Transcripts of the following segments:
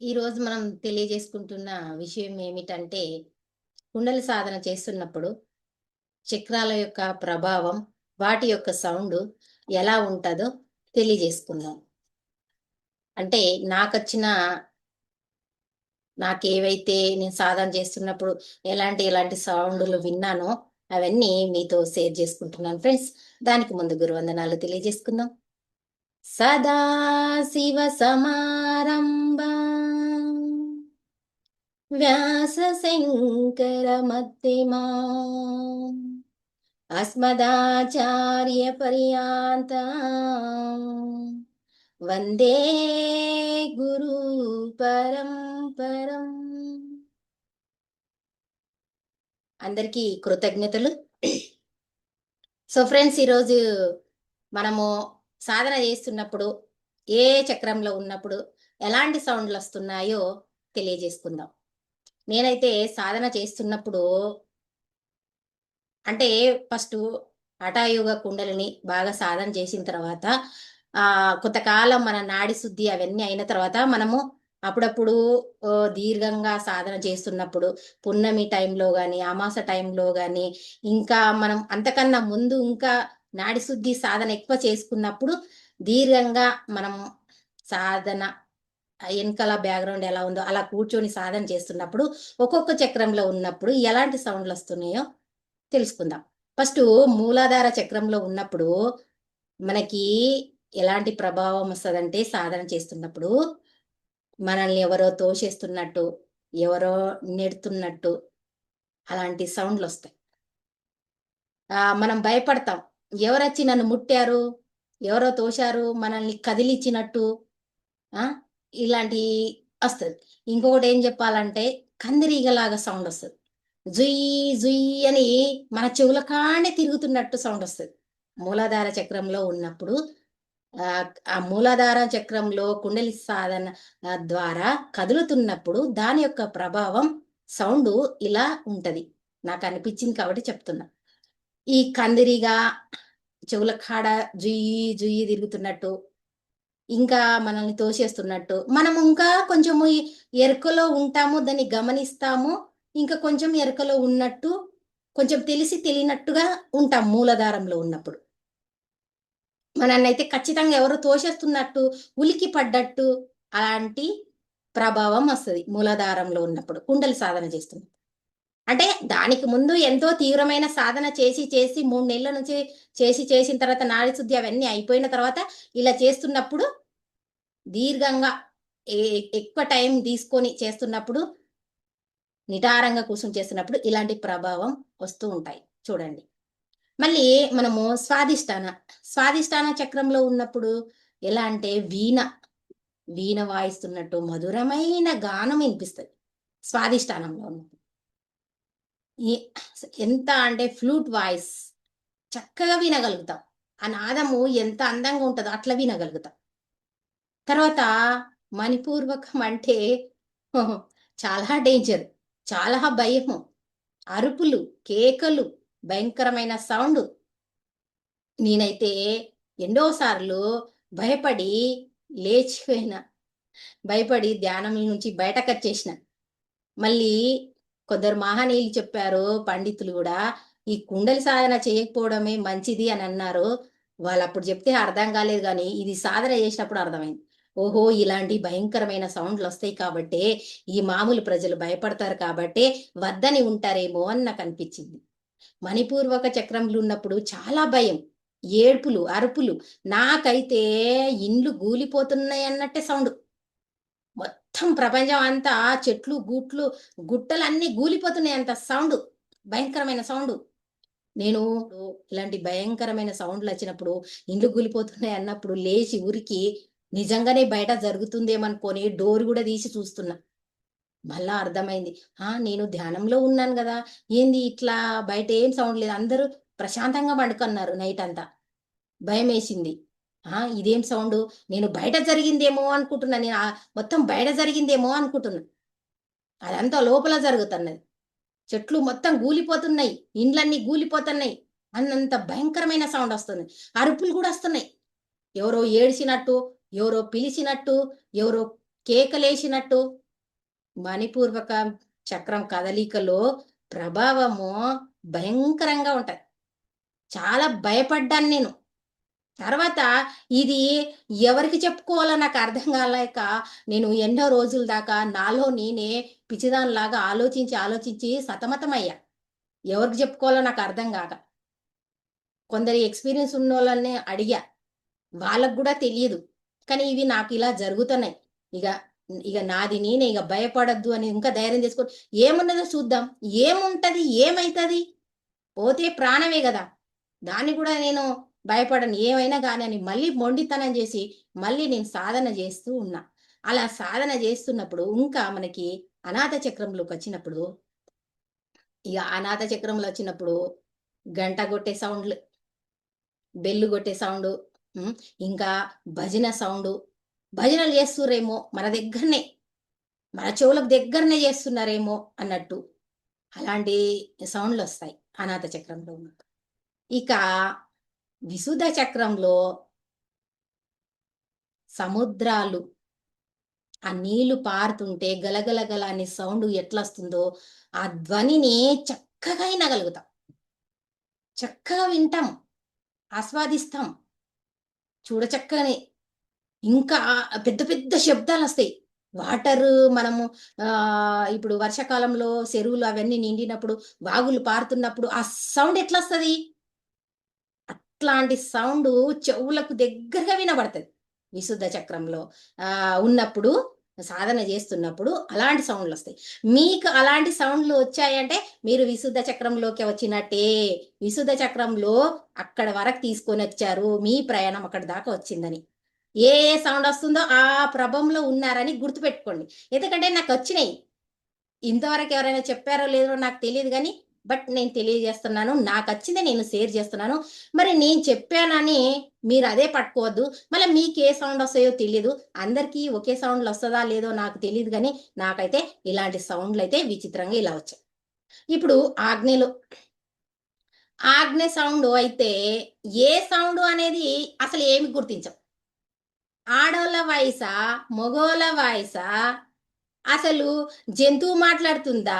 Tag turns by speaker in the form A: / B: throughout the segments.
A: ఈరోజు మనం తెలియజేసుకుంటున్న విషయం ఏమిటంటే, కుండలి సాధన చేస్తున్నప్పుడు చక్రాల యొక్క ప్రభావం, వాటి యొక్క సౌండ్ ఎలా ఉంటుందో తెలియజేసుకుందాం. అంటే నాకొచ్చిన నాకేవైతే నేను సాధన చేస్తున్నప్పుడు ఎలాంటి, ఎలాంటి సౌండ్లు విన్నానో అవన్నీ మీతో షేర్ చేసుకుంటున్నాను ఫ్రెండ్స్. దానికి ముందు గురువందనాలు తెలియజేసుకుందాం. సదాశివసమారంభాం వ్యాసశంకరమధ్యమాం అస్మదాచార్యపర్యాంతాం వందే గురుపరంపరం. అందరికీ కృతజ్ఞతలు. సో ఫ్రెండ్స్ ఈరోజు మనము సాధన చేస్తున్నప్పుడు ఏ చక్రంలో ఉన్నప్పుడు ఎలాంటి సౌండ్లు వస్తున్నాయో తెలియజేసుకుందాం. నేనైతే సాధన చేస్తున్నప్పుడు అంటే ఫస్ట్ హఠాయుగ కుండలిని బాగా సాధన చేసిన తర్వాత ఆ కొంతకాలం మన నాడి శుద్ధి అవన్నీ అయిన తర్వాత మనము అప్పుడప్పుడు దీర్ఘంగా సాధన చేస్తున్నప్పుడు పున్నమి టైంలో కానీ అమాస టైంలో కానీ ఇంకా మనం అంతకన్నా ముందు ఇంకా నాడి శుద్ధి సాధన ఎక్కువ చేసుకున్నప్పుడు దీర్ఘంగా మనం సాధన వెనకాల బ్యాక్‌గ్రౌండ్ ఎలా ఉందో అలా కూర్చొని సాధన చేస్తున్నప్పుడు ఒక్కొక్క చక్రంలో ఉన్నప్పుడు ఎలాంటి సౌండ్లు వస్తున్నాయో తెలుసుకుందాం. ఫస్ట్ మూలాధార చక్రంలో ఉన్నప్పుడు మనకి ఎలాంటి ప్రభావం వస్తుందంటే సాధన చేస్తున్నప్పుడు మనల్ని ఎవరో తోసేస్తున్నట్టు, ఎవరో నెడుతున్నట్టు అలాంటి సౌండ్లు వస్తాయి మనం భయపడతాం. ఎవరొచ్చి నన్ను ముట్టారు? ఎవరో తోశారు? మనల్ని కదిలిచ్చినట్టు ఇలాంటి వస్తుంది ఇంకొకటి ఏం చెప్పాలంటే కందిరీగలాగా వస్తుంది జుయ్యి జుయ్యి అని మన చెవుల కాడనే తిరుగుతున్నట్టు వస్తుంది మూలాధార చక్రంలో ఉన్నప్పుడు ఆ మూలాధార చక్రంలో కుండలి సాధన ద్వారా కదులుతున్నప్పుడు దాని యొక్క ప్రభావం సౌండ్ ఇలా ఉంటది. అనిపించింది కాబట్టి చెప్తున్నా. ఈ కందిరీగ చెవుల కాడ జుయ్యి జుయ్యి తిరుగుతున్నట్టు, ఇంకా మనల్ని తోసేస్తున్నట్టు, మనం ఇంకా కొంచెము ఎరుకలో ఉంటాము. దాన్ని గమనిస్తాము. ఇంకా కొంచెం ఎరుకలో ఉన్నట్టు, కొంచెం తెలిసి తెలియనట్టుగా ఉంటాం మూలాధారంలో ఉన్నప్పుడు. మనన్నయితే ఖచ్చితంగా ఎవరు తోసేస్తున్నట్టు, ఉలికి పడ్డట్టు అలాంటి ప్రభావం వస్తుంది మూలాధారంలో ఉన్నప్పుడు. కుండలి సాధన చేస్తున్నప్పుడు. అంటే దానికి ముందు ఎంతో తీవ్రమైన సాధన చేసి, చేసి మూడు నెలల నుంచి చేసి, చేసిన తర్వాత నాడి శుద్ధి అవన్నీ అయిపోయిన తర్వాత ఇలా చేస్తున్నప్పుడు దీర్ఘంగా ఎక్కువ టైం తీసుకొని చేస్తున్నప్పుడు నిటారంగా కూర్చొని చేస్తున్నప్పుడు ఇలాంటి ప్రభావం వస్తూ ఉంటాయి. చూడండి. మళ్ళీ మనము స్వాదిష్టాన, స్వాదిష్టాన చక్రంలో ఉన్నప్పుడు ఎలా అంటే వీణ, వీణ వాయిస్తున్నట్టు మధురమైన గానం వినిపిస్తుంది స్వాదిష్టానంలో ఉన్నప్పుడు. ఎంత అంటే ఫ్లూట్ వాయిస్ చక్కగా వినగలుగుతాం. ఆ నాదము ఎంత అందంగా ఉంటుందో అట్లా వినగలుగుతాం. తర్వాత మణిపూర్వకం అంటే చాలా డేంజర్. చాలా భయము. అరుపులు, కేకలు, భయంకరమైన సౌండ్ నేనైతే ఎన్నోసార్లు భయపడి లేచిపోయిన. భయపడి ధ్యానం నుంచి బయటకొచ్చేసిన. మళ్ళీ కొందరు మహనీయులు చెప్పారు పండితులు కూడా ఈ కుండలి సాధన చేయకపోవడమే మంచిది అని అన్నారు వాళ్ళు అప్పుడు చెప్తే అర్థం కాలేదు కానీ ఇది సాధన చేసినప్పుడు అర్థమైంది. ఓహో! ఇలాంటి భయంకరమైన సౌండ్లు వస్తాయి కాబట్టే, ఈ మామూలు ప్రజలు భయపడతారు కాబట్టే వద్దని ఉంటారేమో అని నాకు అనిపించింది మణిపూర్వక చక్రంలో ఉన్నప్పుడు చాలా భయం. ఏడుపులు, అరుపులు. నాకైతే ఇండ్లు గూలిపోతున్నాయన్నట్టే సౌండ్ మొత్తం ప్రపంచం అంతా చెట్లు, గుట్లు, గుట్టలన్నీ గూలిపోతున్నాయంత సౌండ్ భయంకరమైన సౌండ్ నేను ఇలాంటి భయంకరమైన సౌండ్లు వచ్చినప్పుడు ఇండ్లు గూలిపోతున్నాయన్నప్పుడు లేచి ఉరికి నిజంగానే బయట జరుగుతుందేమనుకొని డోర్ కూడా తీసి చూస్తున్నా. మళ్ళా అర్థమైంది. ఆ! నేను ధ్యానంలో ఉన్నాను కదా ఏంది ఇట్లా బయట ఏం సౌండ్ లేదు. అందరూ ప్రశాంతంగా పండుకున్నారు అంతా భయమేసింది. వేసింది ఇదేం సౌండ్ నేను బయట జరిగిందేమో అనుకుంటున్నా. నేను మొత్తం బయట జరిగిందేమో అనుకుంటున్నా. అదంతా లోపల జరుగుతున్నది. చెట్లు మొత్తం గూలిపోతున్నాయి. ఇండ్లన్నీ గూలిపోతున్నాయి. అన్నంత భయంకరమైన సౌండ్ వస్తుంది అరుపులు కూడా వస్తున్నాయి. ఎవరో ఏడిసినట్టు, ఎవరో పిలిచినట్టు, ఎవరో కేకలేసినట్టు మణిపూర్వక చక్రం కదలికలో ప్రభావము భయంకరంగా ఉంటది చాలా భయపడ్డాను నేను తర్వాత ఇది ఎవరికి చెప్పుకోవాలో నాకు అర్థం కాలేక నేను ఎన్నో రోజుల దాకా నాలో నేనే పిచ్చిదానిలాగా ఆలోచించి ఆలోచించి సతమతమయ్యా. ఎవరికి చెప్పుకోవాలో నాకు అర్థం కాక. కొందరి ఎక్స్పీరియన్స్ ఉన్న వాళ్ళని అడిగా. వాళ్ళకు కూడా తెలియదు కానీ ఇవి నాకు ఇలా జరుగుతున్నాయి. ఇక ఇక నాది నేనే ఇక భయపడద్దు అని ఇంకా ధైర్యం చేసుకొని ఏమున్నదో చూద్దాం. ఏముంటది? ఏమైతుంది? పోతే ప్రాణమే కదా. దాన్ని కూడా నేను భయపడను. ఏమైనా కానీ అని మళ్ళీ మొండితనం చేసి మళ్ళీ నేను సాధన చేస్తూ ఉన్నా. అలా సాధన చేస్తున్నప్పుడు ఇంకా మనకి అనాథ చక్రంలోకి వచ్చినప్పుడు ఇక అనాథ చక్రంలో వచ్చినప్పుడు గంట కొట్టే సౌండ్లు బెల్లు కొట్టే సౌండ్ ఇంకా భజన సౌండ్. భజనలు చేస్తురేమో మన దగ్గరనే మన చెవులకు దగ్గరనే చేస్తున్నారేమో అన్నట్టు అలాంటి సౌండ్లు వస్తాయి అనాథ చక్రంలో ఉన్నప్పుడు. ఇక విశుద్ధ చక్రంలో సముద్రాలు ఆ నీళ్ళు పారుతుంటే గలగల గల అనే సౌండ్ ఎట్లా వస్తుందో ఆ ధ్వనిని చక్కగా వినగలుగుతాం. చక్కగా వింటాం ఆస్వాదిస్తాం. చూడచక్కని ఇంకా పెద్ద పెద్ద శబ్దాలు వస్తాయి. వాటర్ మనము ఇప్పుడు వర్షాకాలంలో చెరువులు అవన్నీ నిండినప్పుడు వాగులు పారుతున్నప్పుడు ఆ సౌండ్ ఎట్లా వస్తుంది అట్లాంటి సౌండ్ చెవులకు దగ్గరగా వినబడుతుంది. విశుద్ధ చక్రంలో ఉన్నప్పుడు సాధన చేస్తున్నప్పుడు అలాంటి సౌండ్లు వస్తాయి. మీకు అలాంటి సౌండ్లు వచ్చాయంటే మీరు విశుద్ధ చక్రంలోకి వచ్చినట్టే. విశుద్ధ చక్రంలో అక్కడ వరకు తీసుకొని వచ్చారు. మీ ప్రయాణం అక్కడ దాకా వచ్చిందని. ఏ ఏ సౌండ్ వస్తుందో ఆ ప్రభంలో ఉన్నారని గుర్తుపెట్టుకోండి. ఎందుకంటే నాకు వచ్చినాయి. ఇంతవరకు ఎవరైనా చెప్పారో లేదో నాకు తెలియదు కానీ బట్ నేను తెలియజేస్తున్నాను నాకు వచ్చింది నేను షేర్ చేస్తున్నాను. మరి నేను చెప్పానని మీరు అదే పట్టుకోవద్దు. మళ్ళీ మీకు ఏ సౌండ్ వస్తాయో తెలియదు అందరికీ ఒకే సౌండ్లు వస్తుందా లేదో నాకు తెలియదు కానీ నాకైతే ఇలాంటి సౌండ్లు అయితే విచిత్రంగా ఇలా వచ్చాయి. ఇప్పుడు ఆజ్ఞలు ఆగ్నే సౌండ్ అయితే ఏ సౌండ్ అనేది అసలు ఏమి గుర్తించం? ఆడోళ్ళ వాయిసా మగోళ్ళ వాయిసా అసలు జంతువు మాట్లాడుతుందా?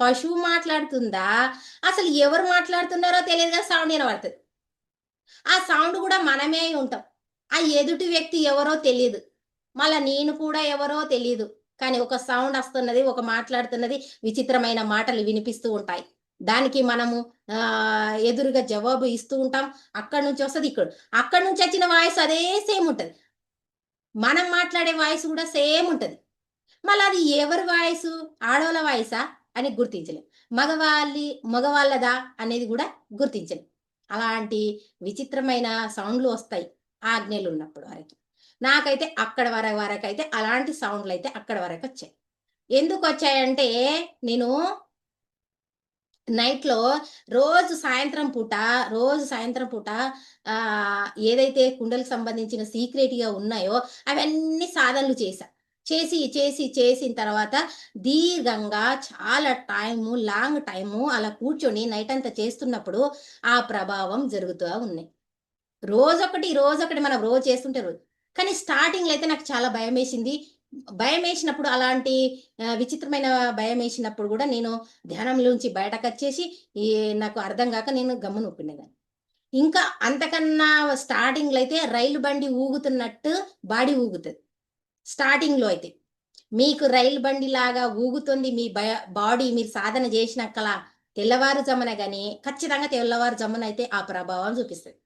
A: పశువు మాట్లాడుతుందా? అసలు ఎవరు మాట్లాడుతున్నారో తెలియదు కదా సౌండ్ వినబడుతుంది. ఆ సౌండ్ కూడా మనమే ఉంటాం. ఆ ఎదుటి వ్యక్తి ఎవరో తెలియదు. మళ్ళా నేను కూడా ఎవరో తెలియదు. కానీ ఒక సౌండ్ వస్తున్నది ఒక మాట్లాడుతున్నది విచిత్రమైన మాటలు వినిపిస్తూ ఉంటాయి. దానికి మనము ఎదురుగా జవాబు ఇస్తూ ఉంటాం. అక్కడి నుంచి వస్తుంది ఇక్కడ. అక్కడి నుంచి వచ్చిన వాయిస్ అదే సేమ్ ఉంటుంది. మనం మాట్లాడే వాయిస్ కూడా సేమ్ ఉంటుంది. మళ్ళీ అది ఎవరి వాయిస్? ఆడవాళ్ళ వాయిసా? అని గుర్తించలేం. మగవాళ్ళి మగవాళ్ళదా? అనేది కూడా గుర్తించలేం. అలాంటి విచిత్రమైన సౌండ్లు వస్తాయి ఆజ్ఞలు ఉన్నప్పుడు వరకు. నాకైతే అక్కడ వర వరకు అయితే అలాంటి సౌండ్లు అయితే అక్కడ వరకు వచ్చాయి. ఎందుకు వచ్చాయంటే నేను నైట్లో రోజు సాయంత్రం పూట రోజు సాయంత్రం పూట ఏదైతే కుండలకు సంబంధించిన సీక్రెట్గా ఉన్నాయో అవన్నీ సాధనలు చేశా. చేసి చేసి చేసిన తర్వాత దీర్ఘంగా చాలా టైము లాంగ్ టైము అలా కూర్చొని నైట్ అంతా చేస్తున్నప్పుడు ఆ ప్రభావం జరుగుతూ ఉన్నాయి. రోజొకటి రోజొకటి మనం రోజు చేస్తుంటే రోజు. కానీ స్టార్టింగ్లో అయితే నాకు చాలా భయం వేసింది భయం వేసినప్పుడు అలాంటి విచిత్రమైన భయం వేసినప్పుడు కూడా నేను ధ్యానంలోంచి బయటకు వచ్చేసి ఈ నాకు అర్థం కాక నేను గమ్మున ఒప్పినదాన్ని ఇంకా అంతకన్నా స్టార్టింగ్లో అయితే రైలు బండి ఊగుతున్నట్టు బాడీ ఊగుతుంది. స్టార్టింగ్లో అయితే. మీకు రైలు బండి లాగా ఊగుతుంది మీ బాడీ మీరు సాధన చేసినాకలా తెల్లవారుజామున కానీ ఖచ్చితంగా తెల్లవారుజామున అయితే ఆ ప్రభావం చూపిస్తుంది.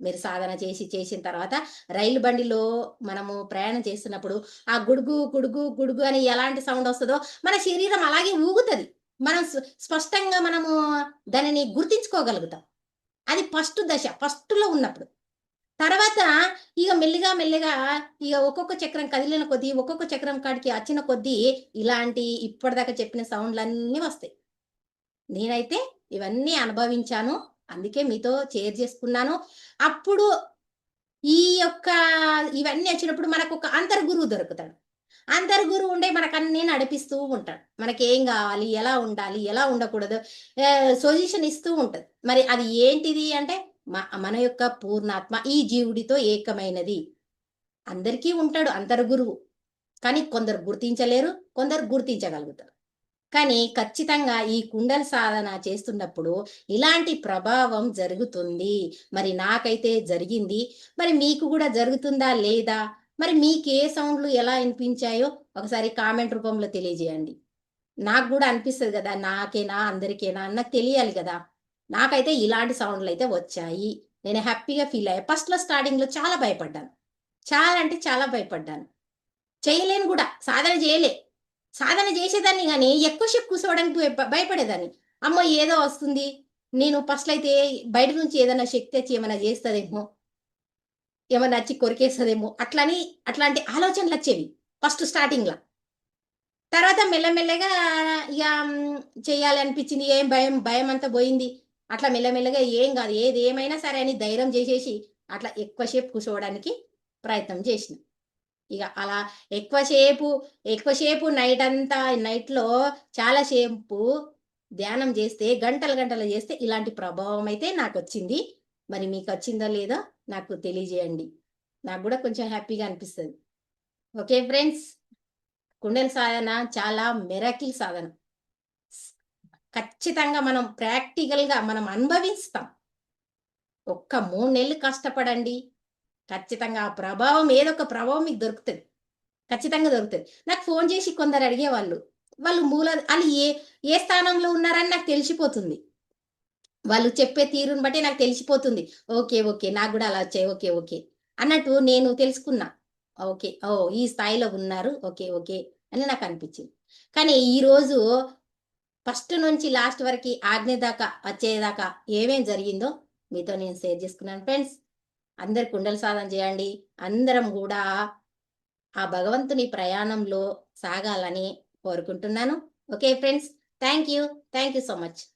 A: మీరు సాధన చేసి చేసిన తర్వాత రైలు బండిలో మనము ప్రయాణం చేస్తున్నప్పుడు ఆ గుడుగు గుడుగు గుడుగు అని ఎలాంటి సౌండ్ వస్తుందో మన శరీరం అలాగే ఊగుతుంది. మనం స్పష్టంగా మనము దానిని గుర్తించుకోగలుగుతాం. అది ఫస్ట్ దశ ఫస్ట్లో ఉన్నప్పుడు. తర్వాత ఇక మెల్లిగా మెల్లిగా ఇక ఒక్కొక్క చక్రం కదిలిన కొద్దీ ఒక్కొక్క చక్రం కాడికి వచ్చిన కొద్దీ ఇలాంటి ఇప్పటిదాకా చెప్పిన సౌండ్లన్నీ వస్తాయి. నేనైతే ఇవన్నీ అనుభవించాను. అందుకే మీతో షేర్ చేసుకున్నాను. అప్పుడు ఈ యొక్క ఇవన్నీ వచ్చినప్పుడు మనకు ఒక అంతర్గురువు దొరుకుతాడు. అంతర్గురువు ఉండే మనకు అన్ని నడిపిస్తూ ఉంటాడు. మనకి ఏం కావాలి ఎలా ఉండాలి ఎలా ఉండకూడదు సొల్యూషన్ ఇస్తూ ఉంటుంది. మరి అది ఏంటిది అంటే మన యొక్క పూర్ణాత్మ ఈ జీవుడితో ఏకమైనది. అందరికీ ఉంటాడు అంతర్గురువు కానీ కొందరు గుర్తించలేరు కొందరు గుర్తించగలుగుతారు. కానీ ఖచ్చితంగా ఈ కుండల సాధన చేస్తున్నప్పుడు ఇలాంటి ప్రభావం జరుగుతుంది. మరి నాకైతే జరిగింది. మరి మీకు కూడా జరుగుతుందా లేదా? మరి మీకు ఏ సౌండ్లు ఎలా వినిపించాయో ఒకసారి కామెంట్ రూపంలో తెలియజేయండి. నాకు కూడా అనిపిస్తుంది కదా నాకేనా అందరికేనా నాకు తెలియాలి కదా. నాకైతే ఇలాంటి సౌండ్లు అయితే వచ్చాయి. నేను హ్యాపీగా ఫీల్ అయ్యా. ఫస్ట్లో స్టార్టింగ్లో చాలా భయపడ్డాను. చాలా అంటే చాలా భయపడ్డాను. చేయలేను కూడా. సాధన చేయలే. సాధన చేసేదాన్ని కానీ ఎక్కువసేపు కూర్చోవడానికి భయపడేదాన్ని. అమ్మో ఏదో వస్తుంది. నేను ఫస్ట్ అయితే బయట నుంచి ఏదైనా శక్తి వచ్చి ఏమైనా చేస్తుందేమో? ఏమైనా వచ్చి కొరికేస్తుందేమో? అట్లని అట్లాంటి ఆలోచనలు వచ్చేవి ఫస్ట్ స్టార్టింగ్లో తర్వాత మెల్లమెల్లగా ఇక చేయాలి అనిపించింది ఏం భయం భయం అంతా పోయింది. అట్లా మెల్లమెల్లగా ఏం కాదు. ఏది ఏమైనా సరే అని ధైర్యం చేసేసి అట్లా ఎక్కువసేపు కూర్చోవడానికి ప్రయత్నం చేసిన. ఇక అలా ఎక్కువసేపు ఎక్కువసేపు నైట్ అంతా నైట్లో చాలాసేపు ధ్యానం చేస్తే గంటలు గంటలు చేస్తే ఇలాంటి ప్రభావం అయితే నాకు వచ్చింది. మరి మీకు వచ్చిందో లేదో నాకు తెలియజేయండి. నాకు కూడా కొంచెం హ్యాపీగా అనిపిస్తుంది. ఓకే ఫ్రెండ్స్ కుండల సాధన చాలా మెరాకిల్ సాధన. ఖచ్చితంగా మనం ప్రాక్టికల్గా మనం అనుభవిస్తాం. ఒక్క మూడు నెలలు కష్టపడండి. ఖచ్చితంగా ఆ ప్రభావం ఏదో ఒక ప్రభావం మీకు దొరుకుతుంది. ఖచ్చితంగా దొరుకుతుంది. నాకు ఫోన్ చేసి కొందరు అడిగేవాళ్ళు వాళ్ళు మూల వాళ్ళు ఏ ఏ స్థానంలో ఉన్నారని నాకు తెలిసిపోతుంది. వాళ్ళు చెప్పే తీరుని బట్టి నాకు తెలిసిపోతుంది. ఓకే ఓకే నాకు కూడా అలా వచ్చాయి ఓకే ఓకే అన్నట్టు నేను తెలుసుకున్నా. ఓకే ఓ ఈ స్థాయిలో ఉన్నారు ఓకే ఓకే అని నాకు అనిపించింది. కానీ ఈరోజు ఫస్ట్ నుంచి లాస్ట్ వరకు ఆజ్ఞ దాకా వచ్చేదాకా ఏమేం జరిగిందో మీతో నేను షేర్ చేసుకున్నాను. ఫ్రెండ్స్ అందరు కుండల సాధన చేయండి. అందరం కూడా ఆ భగవంతుని ప్రయాణంలో సాగాలని కోరుకుంటున్నాను. Okay friends thank you. Thank you so much.